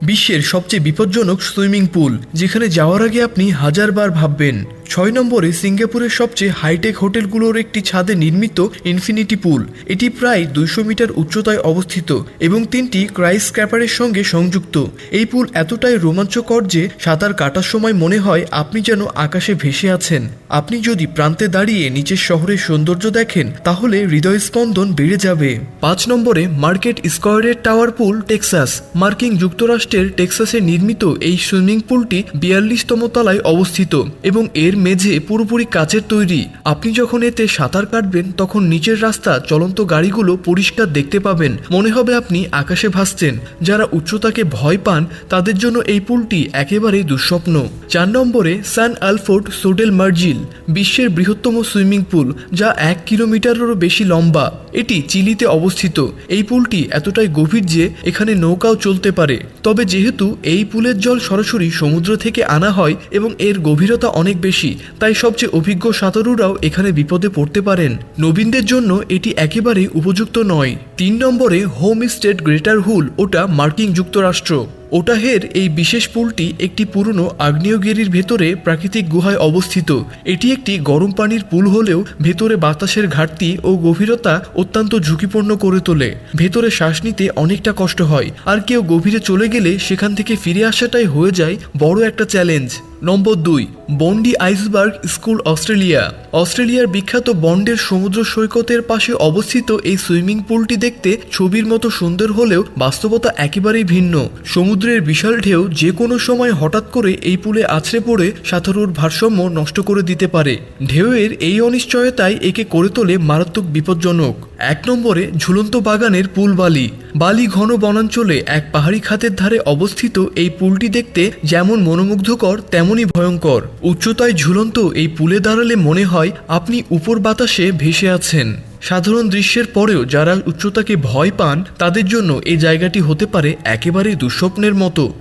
বিশ্বের সবচেয়ে বিপজ্জনক সুইমিং পুল যেখানে যাওয়ার আগে আপনি হাজারবার ভাববেন ছয় নম্বরে সিঙ্গাপুরের সবচেয়ে হাইটেক হোটেলগুলোর একটি ছাদে নির্মিত ইনফিনিটি পুল এটি প্রায় দুইশো মিটার উচ্চতায় অবস্থিত এবং তিনটি ক্রাইস স্ক্র্যাপারের সঙ্গে সংযুক্ত। এই পুল এতটাই রোমাঞ্চকর যে সাঁতার কাটার সময় মনে হয় আপনি যেন আকাশে ভেসে আছেন। আপনি যদি প্রান্তে দাঁড়িয়ে নিচের শহরের সৌন্দর্য দেখেন, তাহলে হৃদয় স্পন্দন বেড়ে যাবে। পাঁচ নম্বরে মার্কেট স্কোয়ারের টাওয়ার পুল টেক্সাস। মার্কিন যুক্তরাষ্ট্রের টেক্সাসে নির্মিত এই সুইমিং পুলটি বিয়াল্লিশতম তলায় অবস্থিত এবং এর মেঝে পুরোপুরি কাচের তৈরি। আপনি যখন এতে সাঁতার কাটবেন, তখন নিচের রাস্তা চলন্ত গাড়িগুলো পরিষ্কার দেখতে পাবেন। মনে হবে আপনি আকাশে ভাসছেন। যারা উচ্চতাকে ভয় পান, তাদের জন্য এই পুলটি একেবারে দুঃস্বপ্ন। চার নম্বরে, সান আলফোর্ড সোডেল মার্জিল, বিশ্বের বৃহত্তম সুইমিং পুল, যা এক কিলোমিটারেরও বেশি লম্বা। এটি চিলিতে অবস্থিত। এই পুলটি এতটাই গভীর যে, এখানে নৌকাও চলতে পারে। তবে যেহেতু এই পুলের জল সরাসরি সমুদ্র থেকে আনা হয় এবং এর গভীরতা অনেক বেশি তাই সবচেয়ে অভিজ্ঞ সাঁতারুরাও এখানে বিপদে পড়তে পারেন। নবীনদের জন্য এটি একেবারে উপযুক্ত নয়। তিন নম্বরে হোম স্টেট গ্রেটার হুল, ওটা মার্কিন যুক্তরাষ্ট্র। ওটাহের এই বিশেষ পুলটি একটি পুরনো আগ্নেয়গিরির ভেতরে প্রাকৃতিক গুহায় অবস্থিত। এটি একটি গরম পানির পুল হলেও ভেতরে বাতাসের ঘাটতি ও গভীরতা অত্যন্ত ঝুঁকিপূর্ণ করে তোলে। ভেতরে শ্বাস নিতে অনেকটা কষ্ট হয়। আর কেউ গভীরে চলে গেলে সেখান থেকে ফিরে আসাটাই হয়ে যায় বড় একটা চ্যালেঞ্জ। নম্বর দুই, বন্ডি আইসবার্গ স্কুল অস্ট্রেলিয়া। অস্ট্রেলিয়ার বিখ্যাত বন্ডের সমুদ্র সৈকতের পাশে অবস্থিত এই সুইমিং পুলটি দেখতে ছবির মতো সুন্দর হলেও বাস্তবতা একেবারেই ভিন্ন। সমুদ্রের বিশাল ঢেউ যে কোনো সময় হঠাৎ করে এই পুলে আছড়ে পড়ে সাঁতারুর ভারসাম্য নষ্ট করে দিতে পারে। ঢেউয়ের এই অনিশ্চয়তায় একে করে তোলে মারাত্মক বিপজ্জনক। এক নম্বরে ঝুলন্ত বাগানের পুল বালি। বালি ঘন বনাঞ্চলে এক পাহাড়ি খাতের ধারে অবস্থিত এই পুলটি দেখতে যেমন মনোমুগ্ধকর, তেমনই ভয়ঙ্কর। উচ্চতায় ঝুলন্ত এই পুলে দাঁড়ালে মনে হয় আপনি উপর বাতাসে ভেসে আছেন। সাধারণ দৃশ্যের পরেও যারা উচ্চতাকে ভয় পান, তাদের জন্য এই জায়গাটি হতে পারে একেবারে দুঃস্বপ্নের মতো।